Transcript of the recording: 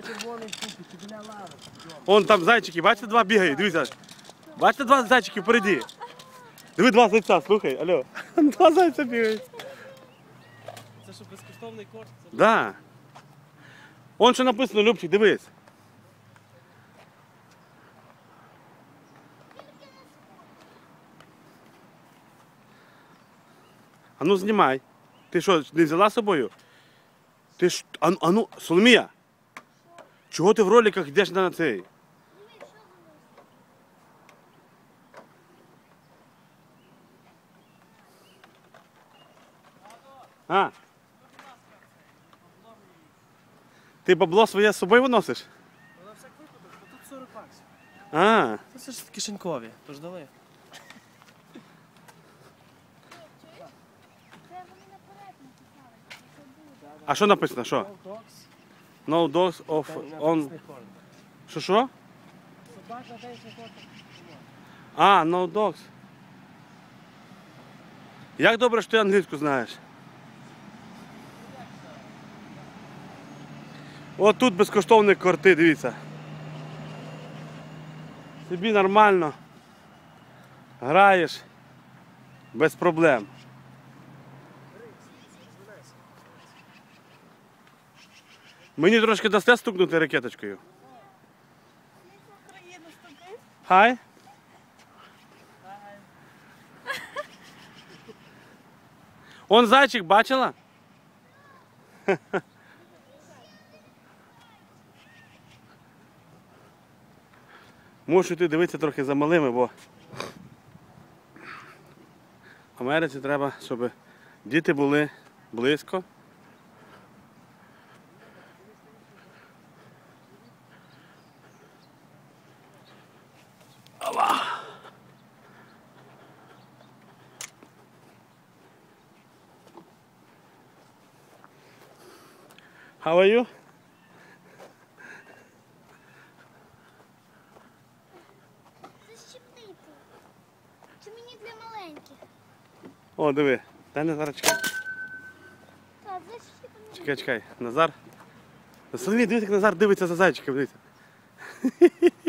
Біля лави. Вон там зайчики, бачите, два бігають, дивіться. Бачите, два зайчики впереді. Диви два зайця, слухай, алло. Два зайця бігають. Це що безкоштовний корт? Це Да. Вон що написано, Любчик, дивись. А ну знімай. Ти що, не взяла з собою? Ти ж. А, а ну, Соломія! Чого ти в роликах йдеш на цей? А? Ти бабло своє з собою виносиш? на всяк випадок, бо тут 40 баксів. А, Це ж кишенькові, тож давай. Це вони наперед написали. Це буде. а що написано? Що? Dogs, No dogs of on. Що що? Собака десь корм. А, no dogs. Як добре, що ти англійську знаєш? От тут безкоштовні корти, дивіться. Собі нормально. Граєш без проблем. Мені трошки дасте стукнути ракеточкою. Хай. Он зайчик бачила? Мушу ти дивитися трохи за малими, бо в Америці треба, щоб діти були близько. How are you? Чи мені для маленьких? О, диви. Дай Назар, чекай. Так, защепити. Чекай, чекай. Назар. Соломій, дивись, як Назар дивиться за зайчиком, дивіться.